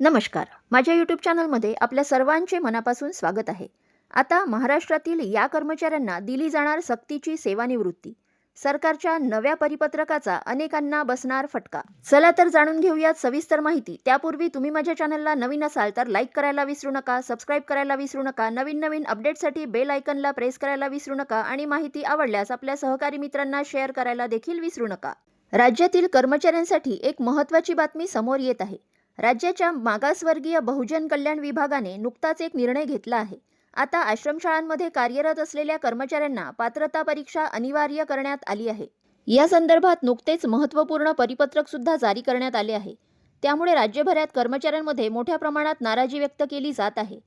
नमस्कार. माझ्या यूट्यूब चॅनलमध्ये आपल्या सर्वांचे मनापासून स्वागत आहे. आता महाराष्ट्रातील या कर्मचाऱ्यांना दिली जाणार सक्तीची सेवानिवृत्ती. सरकारच्या नव्या परिपत्रकाचा अनेकांना बसणार फटका. चला तर जाणून घेऊयात सविस्तर माहिती. त्यापूर्वी तुम्ही माझ्या चॅनलला नवीन असाल तर लाईक करायला विसरू नका सबस्क्राईब करायला विसरू नका नवीन नवीन अपडेटसाठी बेल आयकनला प्रेस करायला विसरू नका आणि माहिती आवडल्यास आपल्या सहकारी मित्रांना शेअर करायला देखील विसरू नका. राज्यातील कर्मचाऱ्यांसाठी एक महत्त्वाची बातमी समोर येत आहे. राज्याच्या मागासवर्गीय बहुजन कल्याण विभागाने नुकताच एक निर्णय घेतला आहे. आता आश्रमशाळांमध्ये कार्यरत असलेल्या कर्मचाऱ्यांना पात्रता परीक्षा अनिवार्य करण्यात आली आहे. या संदर्भात नुकतेच महत्त्वपूर्ण परिपत्रक सुद्धा जारी करण्यात आले आहे. त्यामुळे राज्यभरात कर्मचाऱ्यांमध्ये मोठ्या प्रमाणात नाराजी व्यक्त केली जात आहे.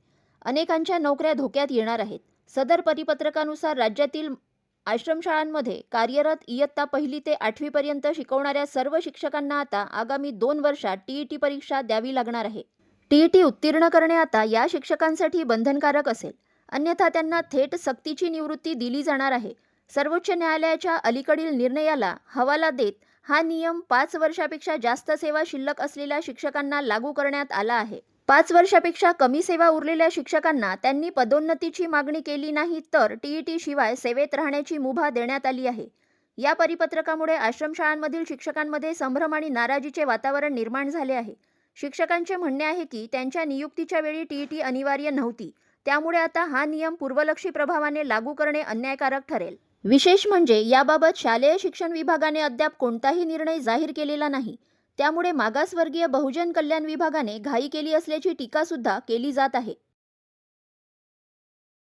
अनेकांच्या नोकऱ्या धोक्यात येणार आहेत. सदर परिपत्रकानुसार राज्यातील आश्रमशाळांमध्ये कार्यरत इयत्ता पहिली ते आठवीपर्यंत शिकवणाऱ्या सर्व शिक्षकांना आता आगामी दोन वर्षात टीईटी परीक्षा द्यावी लागणार आहे. टीईटी उत्तीर्ण करणे आता या शिक्षकांसाठी बंधनकारक असेल. अन्यथा त्यांना थेट सक्तीची निवृत्ती दिली जाणार आहे. सर्वोच्च न्यायालयाच्या अलीकडील निर्णयाला हवाला देत हा नियम पाच वर्षापेक्षा जास्त सेवा शिल्लक असलेल्या शिक्षकांना लागू करण्यात आला आहे. पाच वर्षापेक्षा कमी सेवा उरलेल्या शिक्षकांना त्यांनी पदोन्नतीची मागणी केली नाही तर टीईटी शिवाय सेवेत राहण्याची मुभा देण्यात आली आहे. या परिपत्रकामुळे आश्रमशाळांमधील शिक्षकांमध्ये संभ्रम आणि नाराजीचे वातावरण निर्माण झाले आहे. शिक्षकांचे म्हणणे आहे की त्यांच्या नियुक्तीच्या वेळी टीईटी अनिवार्य नव्हती. त्यामुळे आता हा नियम पूर्वलक्षी प्रभावाने लागू करणे अन्यायकारक ठरेल. विशेष म्हणजे याबाबत शालेय शिक्षण विभागाने अद्याप कोणताही निर्णय जाहीर केलेला नाही. त्यामुळे मागासवर्गीय बहुजन कल्याण विभागाने घाई केली असल्याची टीकासुद्धा केली जात आहे.